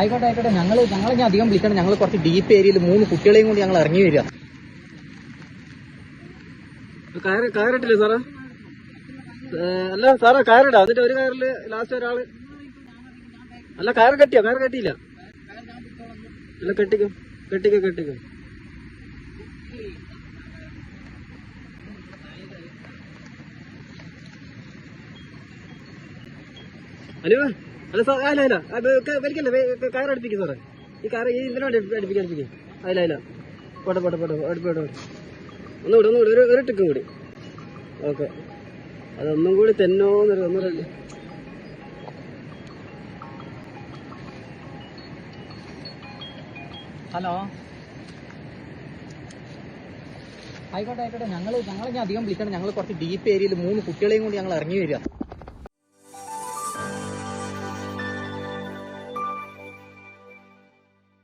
ആയിക്കോട്ടെ ആയിക്കോട്ടെ. ഞങ്ങൾ ഞങ്ങളെ ഞാൻ അധികം വിളിക്കണം ഞങ്ങൾ കുറച്ച് ഡീപ്പ് ഏരിയയിൽ മൂന്ന് കുട്ടികളെയും കൂടി ഞങ്ങൾ ഇറങ്ങി വരിക. കയറ് കയറിട്ടില്ലേ സാറേ? അല്ല സാറേ കയറിടാ. എന്നിട്ട് ഒരു കയറിൽ ലാസ്റ്റ് ഒരാൾ. അല്ല കയർ കെട്ടിയോ? കയർ കെട്ടിയില്ല? അല്ല കെട്ടിക്കും. കെട്ടിക്കും കെട്ടിക്കും. അല്ല അല്ല സാർ അല്ല അല്ല കയർ വലിക്കല്ലേ? വേ- ക- കയറടുപ്പിക്കും സാറേ. ഈ കയർ ഈ ഇന്ധനം അടുപ്പിക്കും അടുപ്പിക്കും. അല്ല അല്ല പോട്ടെ പോട്ടെ പോട്ടെ അടുപ്പോട്ടെ ഒന്നുകൂടി ഒന്നുകൂടി ഒരു ഒരു ടിക്കും കൂടി. ഓക്കെ. അതൊന്നും കൂടി തെന്നോന്നൊരു ഒന്നുകൂടി ഹലോ. ആയിക്കോട്ടെ ആയിക്കോട്ടെ. ഞങ്ങൾ ഞങ്ങളെ അധികം വിളിക്കണം ഞങ്ങൾ കുറച്ച് ഡീപ്പ് ഏരിയയിൽ മൂന്ന് കുട്ടികളെയും കൂടി ഞങ്ങൾ ഇറങ്ങി വരിക.